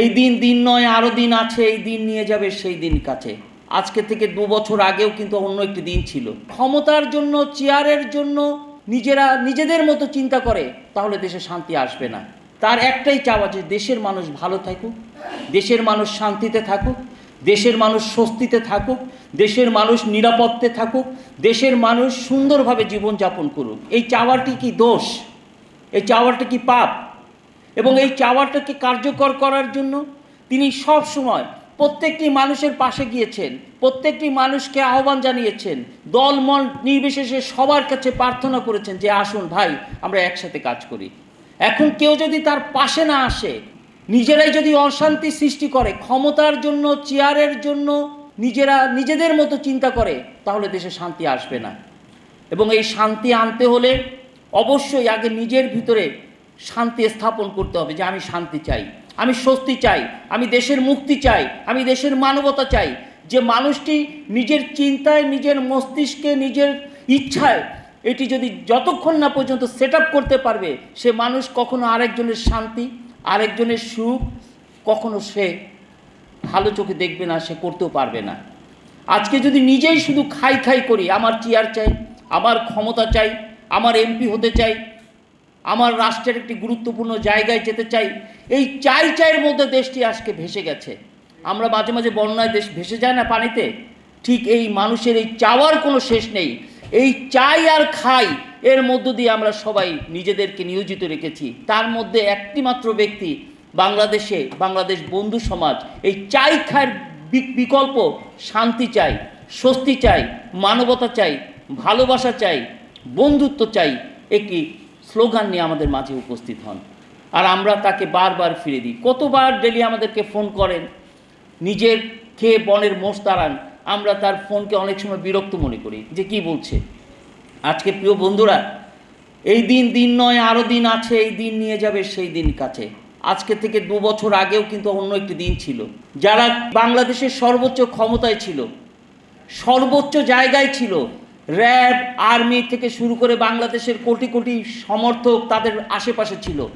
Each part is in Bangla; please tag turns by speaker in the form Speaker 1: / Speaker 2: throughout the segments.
Speaker 1: এই দিন দিন নয় আরও দিন আছে, এই দিন নিয়ে যাবে, সেই দিন কাছে। আজকে থেকে দু বছর আগেও কিন্তু অন্য একটি দিন ছিল। ক্ষমতার জন্য, চেয়ারের জন্য নিজেরা, নিজেদের মতো চিন্তা করে, তাহলে দেশে শান্তি আসবে না। তার একটাই চাওয়া যে দেশের মানুষ ভালো থাকুক, দেশের মানুষ শান্তিতে থাকুক, দেশের মানুষ স্বস্তিতে থাকুক, দেশের মানুষ নিরাপত্তে থাকুক, দেশের মানুষ সুন্দরভাবে জীবনযাপন করুক। এই চাওয়াটি কি দোষ? এই চাওয়াটা কি পাপ? এবং এই চাওয়াটাকে কার্যকর করার জন্য তিনি সব সময় প্রত্যেকটি মানুষের পাশে গিয়েছেন, প্রত্যেকটি মানুষকে আহ্বান জানিয়েছেন, দলমল নির্বিশেষে সবার কাছে প্রার্থনা করেছেন যে, আসুন ভাই, আমরা একসাথে কাজ করি। এখন কেউ যদি তার পাশে না আসে, নিজেরাই যদি অশান্তি সৃষ্টি করে, ক্ষমতার জন্য, চেয়ারের জন্য, নিজেরা, নিজেদের মতো চিন্তা করে, তাহলে দেশে শান্তি আসবে না। এবং এই শান্তি আনতে হলে অবশ্যই আগে নিজের ভিতরে শান্তি স্থাপন করতে হবে যে আমি শান্তি চাই, আমি স্বস্তি চাই, আমি দেশের মুক্তি চাই, আমি দেশের মানবতা চাই। যে মানুষটি নিজের চিন্তায়, নিজের মস্তিষ্কে, নিজের ইচ্ছায় এটি যদি যতক্ষণ না পর্যন্ত সেট করতে পারবে, সে মানুষ কখনো আরেকজনের শান্তি, আরেকজনের সুখ কখনো সে ভালো চোখে দেখবে না, সে করতেও পারবে না। আজকে যদি নিজেই শুধু খাই খাই করি, আমার চেয়ার চাই, আমার ক্ষমতা চাই, আমার এমপি হতে চাই আমার রাষ্ট্রের একটি গুরুত্বপূর্ণ জায়গায় যেতে চাই। এই চাই চাইয়ের মধ্যে দেশটি আজকে ভেসে গেছে। আমরা মাঝে মাঝে বন্যায় দেশ ভেসে যায় না পানিতে। ঠিক এই মানুষের এই চাওয়ার কোনো শেষ নেই। এই চাই আর খাই এর মধ্য দিয়ে আমরা সবাই নিজেদেরকে নিয়োজিত রেখেছি। তার মধ্যে একটি মাত্র ব্যক্তি বাংলাদেশে, বাংলাদেশ বন্ধু সমাজ। এই চাই খায়ের বিকল্প শান্তি চাই, স্বস্তি চাই, মানবতা চাই, ভালোবাসা চাই, বন্ধুত্ব চাই একটি স্লোগান নিয়ে আমাদের মাঝে উপস্থিত হন। আর আমরা তাকে বারবার ফিরে দিই। কতবার ডেলি আমাদেরকে ফোন করেন, নিজের খেয়ে বনের মোষ তাড়ান, আমরা তার ফোনকে অনেক সময় বিরক্ত মনে করি। যে কি বলছে? আজকে প্রিয় বন্ধুরা, এই দিন দিন নয় আরও দিন আছে, এই দিন নিয়ে যাবে, সেই দিন কাছে। আজকে থেকে দু বছর আগেও কিন্তু অন্য একটি দিন ছিল। যারা বাংলাদেশের সর্বোচ্চ ক্ষমতায় ছিল, সর্বোচ্চ জায়গায় ছিল র্যাব, আর্মি থেকে শুরু করে বাংলাদেশের কোটি কোটি সমর্থক তাদের আশেপাশে ছিল।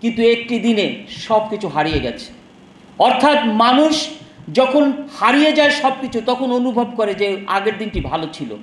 Speaker 1: কিন্তু একটি দিনে সব কিছু হারিয়ে গেছে। অর্থাৎ মানুষ যখন হারিয়ে যায় সব কিছু তখন অনুভব করে যে আগের দিনটি ভালো ছিল।